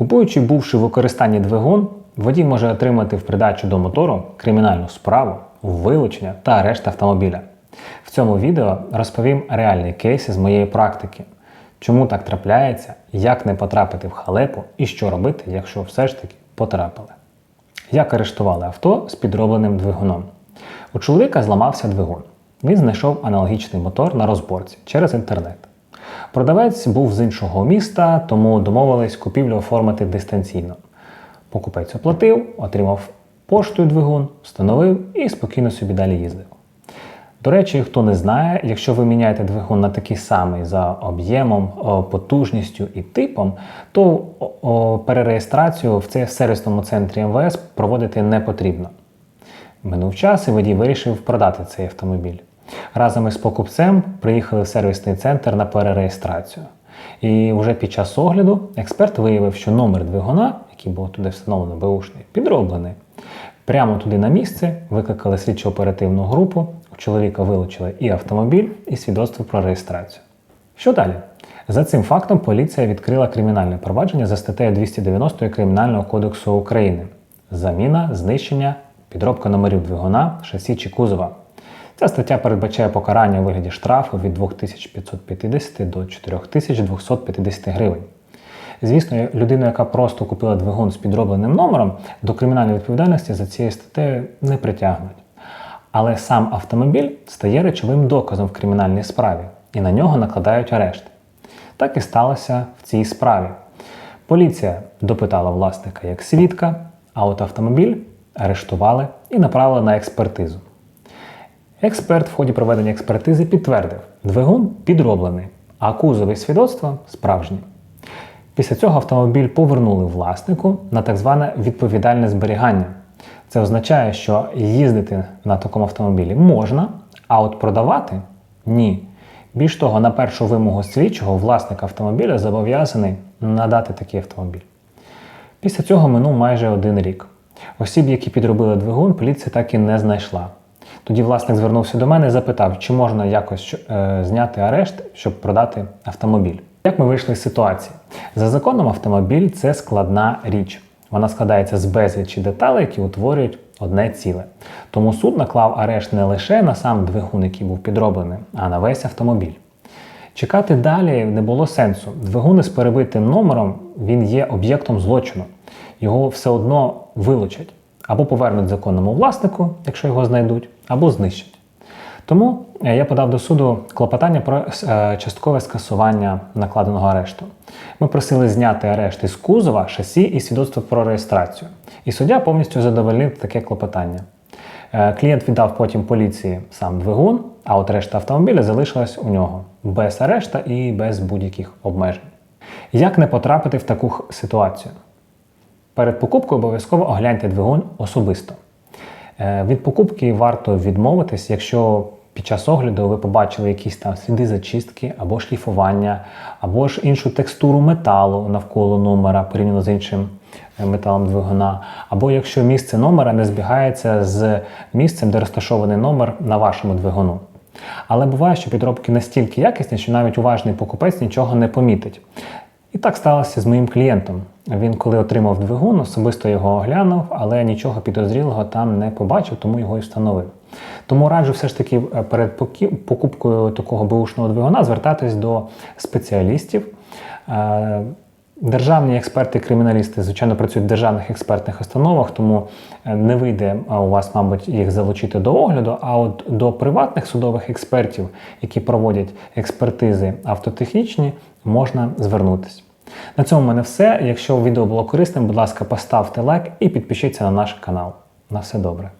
Купуючи бувши в використанні двигун, водій може отримати в придачу до мотору кримінальну справу, вилучення та арешт автомобіля. В цьому відео розповім реальний кейс з моєї практики, чому так трапляється, як не потрапити в халепу і що робити, якщо все ж таки потрапили. Як арештували авто з підробленим двигуном. У чоловіка зламався двигун. Він знайшов аналогічний мотор на розборці через інтернет. Продавець був з іншого міста, тому домовились купівлю оформити дистанційно. Покупець оплатив, отримав поштою двигун, встановив і спокійно собі далі їздив. До речі, хто не знає, якщо ви міняєте двигун на такий самий за об'ємом, потужністю і типом, то перереєстрацію в цей сервісному центрі МВС проводити не потрібно. Минув час і водій вирішив продати цей автомобіль. Разом із покупцем приїхали в сервісний центр на перереєстрацію. І вже під час огляду експерт виявив, що номер двигуна, який був туди встановлено беушний, підроблений. Прямо туди на місце викликали слідчо-оперативну групу, у чоловіка вилучили і автомобіль, і свідоцтво про реєстрацію. Що далі? За цим фактом поліція відкрила кримінальне провадження за статтею 290 Кримінального кодексу України. Заміна, знищення, підробка номерів двигуна, шасі чи кузова. Ця стаття передбачає покарання у вигляді штрафу від 2550 до 4250 гривень. Звісно, людину, яка просто купила двигун з підробленим номером, до кримінальної відповідальності за цією статтею не притягнуть. Але сам автомобіль стає речовим доказом в кримінальній справі, і на нього накладають арешт. Так і сталося в цій справі. Поліція допитала власника як свідка, а от автомобіль арештували і направили на експертизу. Експерт в ході проведення експертизи підтвердив, двигун підроблений, а кузові свідоцтва справжні. Після цього автомобіль повернули власнику на так зване відповідальне зберігання. Це означає, що їздити на такому автомобілі можна, а от продавати ні. Більш того, на першу вимогу слідчого власник автомобіля зобов'язаний надати такий автомобіль. Після цього минув майже один рік. Осіб, які підробили двигун, поліція так і не знайшла. Тоді власник звернувся до мене і запитав, чи можна якось е, зняти арешт, щоб продати автомобіль. Як ми вийшли з ситуації? За законом автомобіль це складна річ. Вона складається з безлічі деталей, які утворюють одне ціле. Тому суд наклав арешт не лише на сам двигун, який був підроблений, а на весь автомобіль. Чекати далі не було сенсу. Двигун із перебитим номером він є об'єктом злочину. Його все одно вилучать або повернуть законному власнику, якщо його знайдуть, або знищать. Тому е, я подав до суду клопотання про е, часткове скасування накладеного арешту. Ми просили зняти арешт із кузова, шасі і свідоцтво про реєстрацію. І суддя повністю задовольнив таке клопотання. Е, Клієнт віддав потім поліції сам двигун, а от решта автомобіля залишилась у нього без арешта і без будь-яких обмежень. Як не потрапити в таку ситуацію? Перед покупкою обов'язково огляньте двигун особисто. Е, Від покупки варто відмовитись, якщо під час огляду ви побачили якісь там сліди зачистки або шліфування, або ж іншу текстуру металу навколо номера порівняно з іншим е, металом двигуна, або якщо місце номера не збігається з місцем, де розташований номер на вашому двигуну. Але буває, що підробки настільки якісні, що навіть уважний покупець нічого не помітить. І так сталося з моїм клієнтом. Він, коли отримав двигун, особисто його оглянув, але нічого підозрілого там не побачив, тому його і встановив. Тому раджу все ж таки е, перед покупкою такого бушного двигуна звертатись до спеціалістів. Державні експерти-криміналісти, звичайно, працюють в державних експертних установах, тому е, не вийде е, у вас, мабуть, їх залучити до огляду. А от до приватних судових експертів, які проводять експертизи автотехнічні, можна звернутися. На цьому в мене все. Якщо відео було корисним, будь ласка, поставте лайк і підпишіться на наш канал. На все добре.